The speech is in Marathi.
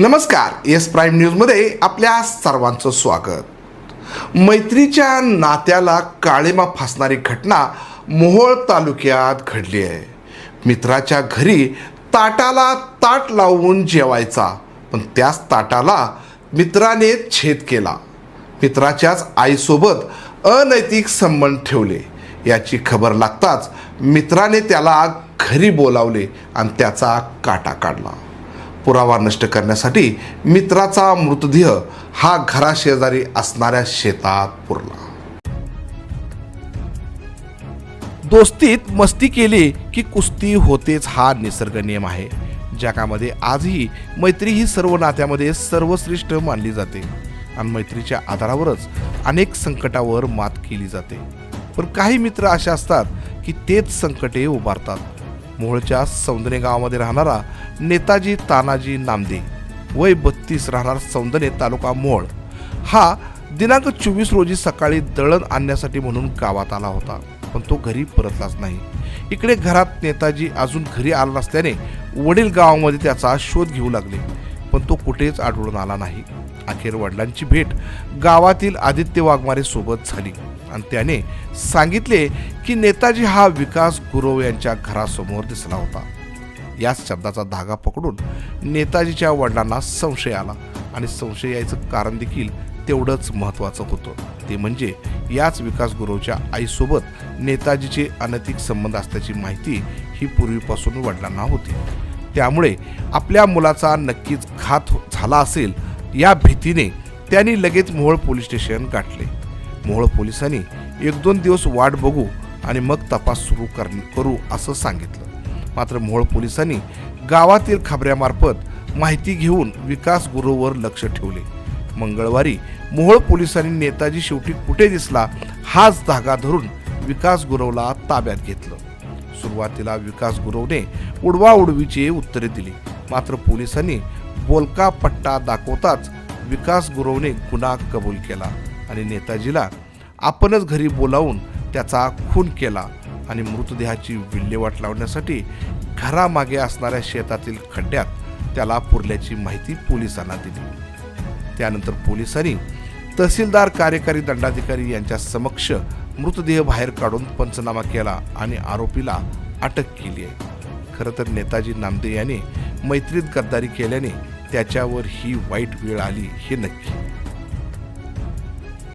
नमस्कार येस प्राईम न्यूजमध्ये आपल्या सर्वांचं स्वागत. मैत्रीच्या नात्याला काळीमा फासणारी घटना मोहोळ तालुक्यात घडली आहे. मित्राच्या घरी ताटाला ताट लावून जेवायचा पण त्याच ताटाला मित्राने छेद केला. मित्राच्याच आईसोबत अनैतिक संबंध ठेवले. याची खबर लागताच मित्राने त्याला घरी बोलावले आणि त्याचा काटा काढला. पुरावा नष्ट करण्यासाठी मित्राचा मृतदेह हा घराशेजारी असणाऱ्या शेतात पुरला. दोस्तीत मस्ती केली की कुस्ती होतेच हा निसर्ग नियम आहे. जगामध्ये आजही मैत्री ही सर्व नात्यामध्ये सर्वश्रेष्ठ मानली जाते. आणि मैत्रीच्या आधारावरच अनेक संकटावर मात केली जाते. पण काही मित्र असे असतात की तेच संकटे उभारतात. मोहोळच्या सौंदर्य गावामध्ये राहणारा नेताजी तानाजी नामदे वय बत्तीस राहणार सौंदर्य तालुका मोहोळ. हा दिनांक चोवीस रोजी सकाळी दळण आणण्यासाठी म्हणून गावात आला होता पण तो घरी परतलाच नाही. इकडे घरात नेताजी अजून घरी आला नसल्याने वडील गावामध्ये त्याचा शोध घेऊ लागले पण तो कुठेच आढळून आला नाही. अखेर वडिलांची भेट गावातील आदित्य वाघमारे सोबत झाली. आणि त्याने सांगितले की नेताजी हा विकास गुरव यांच्या घरासमोर दिसला होता. याच शब्दाचा धागा पकडून नेताजीच्या वडिलांना संशय आला. आणि संशय यायचं कारण देखील तेवढंच महत्त्वाचं होतं. ते म्हणजे याच विकास गुरुच्या आईसोबत नेताजीचे अनैतिक संबंध असल्याची माहिती ही पूर्वीपासून वडिलांना होती. त्यामुळे आपल्या मुलाचा नक्कीच घात झाला असेल या भीतीने त्यांनी लगेच मोहोळ पोलीस स्टेशन गाठले. मोहोळ पोलिसांनी एक दोन दिवस वाट बघू आणि मग तपास सुरू कर करू असं सांगितलं. मात्र मोहोळ पोलिसांनी गावातील खबऱ्यामार्फत माहिती घेऊन विकास गुरुवर लक्ष ठेवले. मंगळवारी मोहोळ पोलिसांनी नेताजी शेवटी कुठे दिसला हाच धागा धरून विकास गुरवला ताब्यात घेतलं. सुरुवातीला विकास गुरवने उडवाउडवीची उत्तरे दिली. मात्र पोलिसांनी बोलका पट्टा दाखवताच विकास गुरवने गुन्हा कबूल केला आणि नेताजीला आपणच घरी बोलावून त्याचा खून केला आणि मृतदेहाची विल्हेवाट लावण्यासाठी घरामागे असणाऱ्या शेतातील खड्ड्यात त्याला पुरल्याची माहिती पोलिसांना दिली. त्यानंतर पोलिसांनी तहसीलदार कार्यकारी दंडाधिकारी यांच्या समक्ष मृतदेह बाहेर काढून पंचनामा केला आणि आरोपीला अटक केली आहे. खरं तर नेताजी नामदे याने मैत्रीत गद्दारी केल्याने त्याच्यावर ही वाईट वेळ आली हे नक्की.